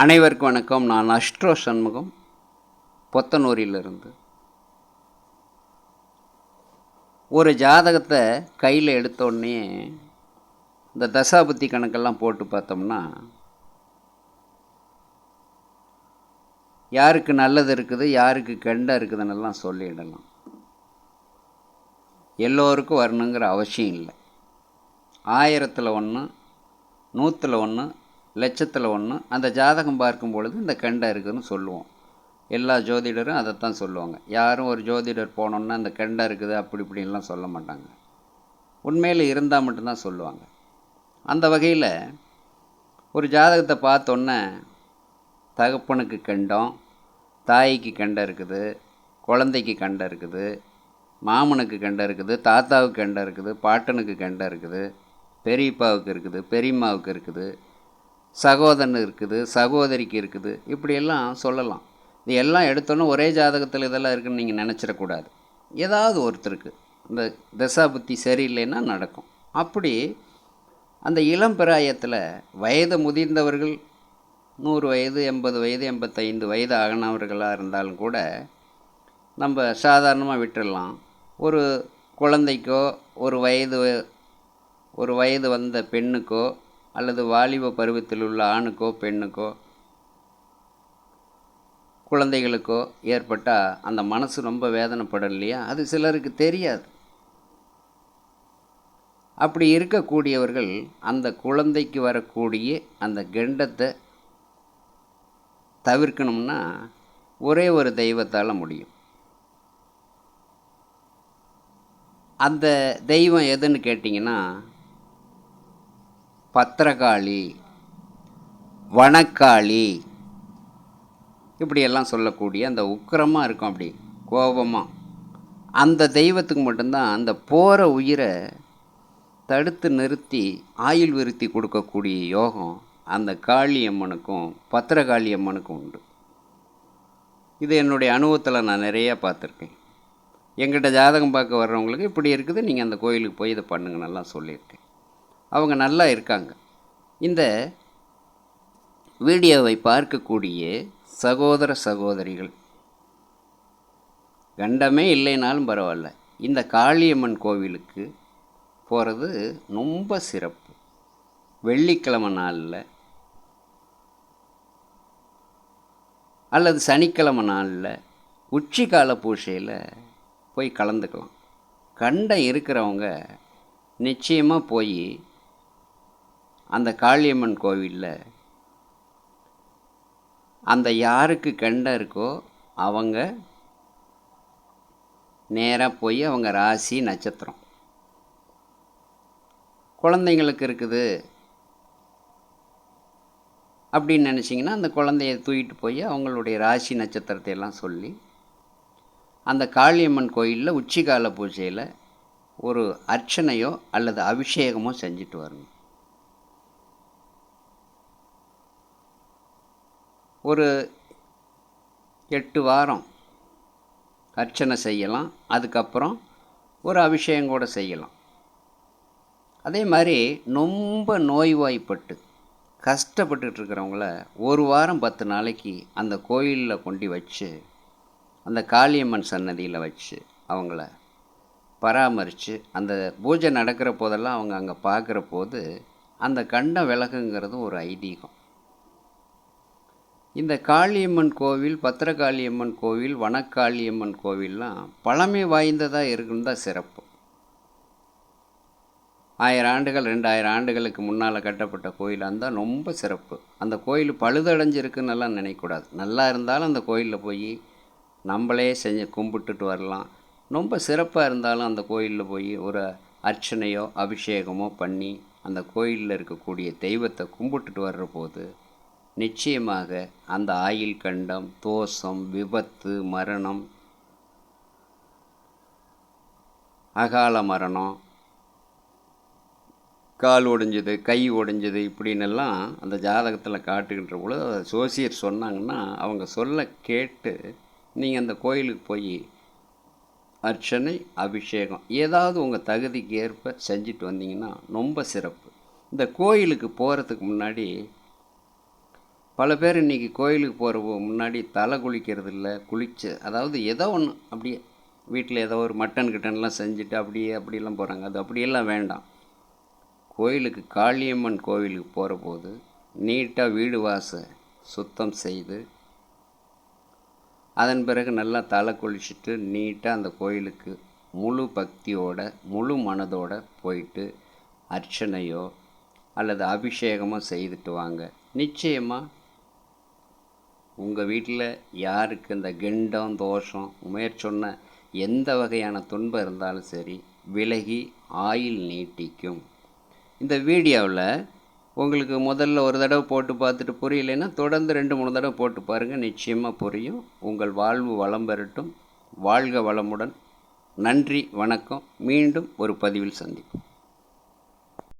அனைவருக்கும் வணக்கம். நான் அஷ்ட்ரோ சண்முகம் பொத்தனூரிலிருந்து. ஒரு ஜாதகத்தை கையில் எடுத்தோடனே இந்த தசாபுத்தி கணக்கெல்லாம் போட்டு பார்த்தோம்னா யாருக்கு நல்லது இருக்குது யாருக்கு கெண்ட இருக்குதுன்னெல்லாம் சொல்லிடலாம். எல்லோருக்கும் வரணுங்கிற அவசியம் இல்லை. ஆயிரத்தில் ஒன்று நூற்றில் ஒன்று லட்சத்தில் ஒன்று அந்த ஜாதகம் பார்க்கும் பொழுது இந்த கெண்டை இருக்குதுன்னு சொல்லுவோம். எல்லா ஜோதிடரும் அதைத்தான் சொல்லுவாங்க. யாரும் ஒரு ஜோதிடர் போனோன்னா அந்த கெண்டை இருக்குது அப்படி இப்படின்லாம் சொல்ல மாட்டாங்க. உண்மையில் இருந்தால் மட்டும்தான் சொல்லுவாங்க. அந்த வகையில் ஒரு ஜாதகத்தை பார்த்தோன்னே தகப்பனுக்கு கண்டம் தாய்க்கு கண்டை இருக்குது குழந்தைக்கு கண்டை இருக்குது மாமனுக்கு கண்டை இருக்குது தாத்தாவுக்கு கண்டை இருக்குது பாட்டனுக்கு கண்டை இருக்குது பெரியப்பாவுக்கு இருக்குது பெரியம்மாவுக்கு இருக்குது சகோதரன் இருக்குது சகோதரிக்கு இருக்குது இப்படியெல்லாம் சொல்லலாம். இது எல்லாம் எடுத்தோன்னே ஒரே ஜாதகத்தில் இதெல்லாம் இருக்குன்னு நீங்கள் நினச்சிடக்கூடாது. ஏதாவது ஒருத்தருக்கு இந்த தசா புத்தி சரியில்லைன்னா நடக்கும். அப்படி அந்த இளம் பிராயத்தில் வயது முதிர்ந்தவர்கள் நூறு வயது எண்பது வயது எண்பத்தைந்து வயது ஆகினவர்களாக இருந்தாலும் கூட நம்ம சாதாரணமாக விட்டுடலாம் ஒரு குழந்தைக்கோ ஒரு வயது ஒரு வயது வந்த பெண்ணுக்கோ அல்லது வாலிப பருவத்தில் உள்ள ஆணுக்கோ பெண்ணுக்கோ குழந்தைகளுக்கோ ஏற்பட்டால் அந்த மனசு ரொம்ப வேதனைப்படும் இல்லையா அது சிலருக்கு தெரியாது. அப்படி இருக்கக்கூடியவர்கள் அந்த குழந்தைக்கு வரக்கூடிய அந்த கெண்டத்தை தவிர்க்கணும்னா ஒரே ஒரு தெய்வத்தால் முடியும். அந்த தெய்வம் எதுன்னு கேட்டிங்கன்னா பத்திரகாளி வனக்காளி இப்படியெல்லாம் சொல்லக்கூடிய அந்த உக்கிரமாக இருக்கும் அப்படி கோபமாக அந்த தெய்வத்துக்கு மட்டும்தான் அந்த போகிற உயிரை தடுத்து நிறுத்தி ஆயுள் விருத்தி கொடுக்கக்கூடிய யோகம் அந்த காளியம்மனுக்கும் பத்திரகாளியம்மனுக்கும் உண்டு. இது என்னுடைய அனுபவத்தில் நான் நிறையா பார்த்துருக்கேன். எங்கிட்ட ஜாதகம் பார்க்க வர்றவங்களுக்கு இப்படி இருக்குது நீங்கள் அந்த கோயிலுக்கு போய் இதை பண்ணுங்கன்னெல்லாம் சொல்லியிருக்கேன். அவங்க நல்லா இருக்காங்க. இந்த வீடியோவை பார்க்கக்கூடிய சகோதர சகோதரிகள் கண்டமே இல்லைனாலும் பரவாயில்ல. இந்த காளியம்மன் கோவிலுக்கு போகிறது ரொம்ப சிறப்பு. வெள்ளிக்கிழமை நாளில் அல்லது சனிக்கிழமை நாளில் உச்சிக்கால பூசையில் போய் கலந்துக்கலாம். கண்டம் இருக்கிறவங்க நிச்சயமாக போய் அந்த காளியம்மன் கோவிலில் அந்த யாருக்கு கண்டம் இருக்கோ அவங்க நேராக போய் அவங்க ராசி நட்சத்திரம். குழந்தைங்களுக்கு இருக்குது. அப்படின்னு நினச்சிங்கன்னா அந்த குழந்தைய தூக்கிட்டு போய் அவங்களுடைய ராசி நட்சத்திரத்தை எல்லாம் சொல்லி அந்த காளியம்மன் கோயிலில் உச்சிகால பூஜையில் ஒரு அர்ச்சனையோ அல்லது அபிஷேகமோ செஞ்சுட்டு வரணும். ஒரு எட்டு வாரம் அர்ச்சனை செய்யலாம். அதுக்கப்புறம் ஒரு அபிஷேகம் கூட செய்யலாம். அதே மாதிரி ரொம்ப நோய்வாய்ப்பட்டு கஷ்டப்பட்டுட்டு இருக்கிறவங்கள ஒரு வாரம் பத்து நாளைக்கு அந்த கோயிலில் கொண்டு வச்சு அந்த காளியம்மன் சன்னதியில் வச்சு அவங்கள பராமரித்து அந்த பூஜை நடக்கிற போதெல்லாம் அவங்க அங்கே பார்க்குற போது அந்த கண்டம் விலகுங்கிறது ஒரு ஐதீகம். இந்த காளியம்மன் கோவில் பத்திரகாளியம்மன் கோவில் வனக்காளியம்மன் கோவில்லாம் பழமை வாய்ந்ததாக இருக்குன்னு தான் சிறப்பு. ஆயிரம் ஆண்டுகள் ரெண்டாயிரம் ஆண்டுகளுக்கு முன்னால் கட்டப்பட்ட கோயிலாக இருந்தால் ரொம்ப சிறப்பு. அந்த கோயில் பழுதடைஞ்சிருக்குன்னெல்லாம் நினைக்கக்கூடாது. நல்லா இருந்தாலும் அந்த கோயிலில் போய் நம்மளே செஞ்சு கும்பிட்டுட்டு வரலாம். ரொம்ப சிறப்பாக இருந்தாலும் அந்த கோயிலில் போய் ஒரு அர்ச்சனையோ அபிஷேகமோ பண்ணி அந்த கோயிலில் இருக்கக்கூடிய தெய்வத்தை கும்பிட்டுட்டு வர்ற போது நிச்சயமாக அந்த ஆயில் கண்டம் தோஷம் விபத்து மரணம் அகால மரணம் கால் உடைஞ்சது கை உடைஞ்சது இப்படின்னெல்லாம் அந்த ஜாதகத்தில் காட்டுகின்ற பொழுது அதை சோசியர் சொன்னாங்கன்னா அவங்க சொல்ல கேட்டு நீங்கள் அந்த கோயிலுக்கு போய் அர்ச்சனை அபிஷேகம் ஏதாவது உங்கள் தகுதிக்கு ஏற்ப செஞ்சுட்டு வந்தீங்கன்னா ரொம்ப சிறப்பு. இந்த கோயிலுக்கு போகிறதுக்கு முன்னாடி பல பேர் இன்றைக்கி கோயிலுக்கு போகிற முன்னாடி தலை குளிக்கிறது இல்லை குளிச்சு அதாவது ஏதோ ஒன்று அப்படியே வீட்டில் ஏதோ ஒரு மட்டன் கிட்டன்லாம் செஞ்சுட்டு அப்படியே அப்படியெல்லாம் போகிறாங்க அது அப்படியெல்லாம் வேண்டாம். கோயிலுக்கு காளியம்மன் கோவிலுக்கு போகிற போது நீட்டாக வீடு வாச சுத்தம் செய்து அதன் பிறகு நல்லா தலை குளிச்சுட்டு நீட்டாக அந்த கோயிலுக்கு முழு பக்தியோட முழு மனதோட போயிட்டு அர்ச்சனையோ அல்லது அபிஷேகமோ செய்துட்டு வாங்க. நிச்சயமாக உங்கள் வீட்டில் யாருக்கு இந்த கெண்டம் தோஷம் மேற்சொன்ன எந்த வகையான துன்பம் இருந்தாலும் சரி விலகி ஆயில் நீட்டிக்கும். இந்த வீடியோவில் உங்களுக்கு முதல்ல ஒரு தடவை போட்டு பார்த்துட்டு புரியலைன்னா தொடர்ந்து ரெண்டு மூணு தடவை போட்டு பாருங்கள் நிச்சயமாக புரியும். உங்கள் வாழ்வு வளம் பெறட்டும். வாழ்க வளமுடன். நன்றி வணக்கம். மீண்டும் ஒரு பதிவில் சந்திப்போம்.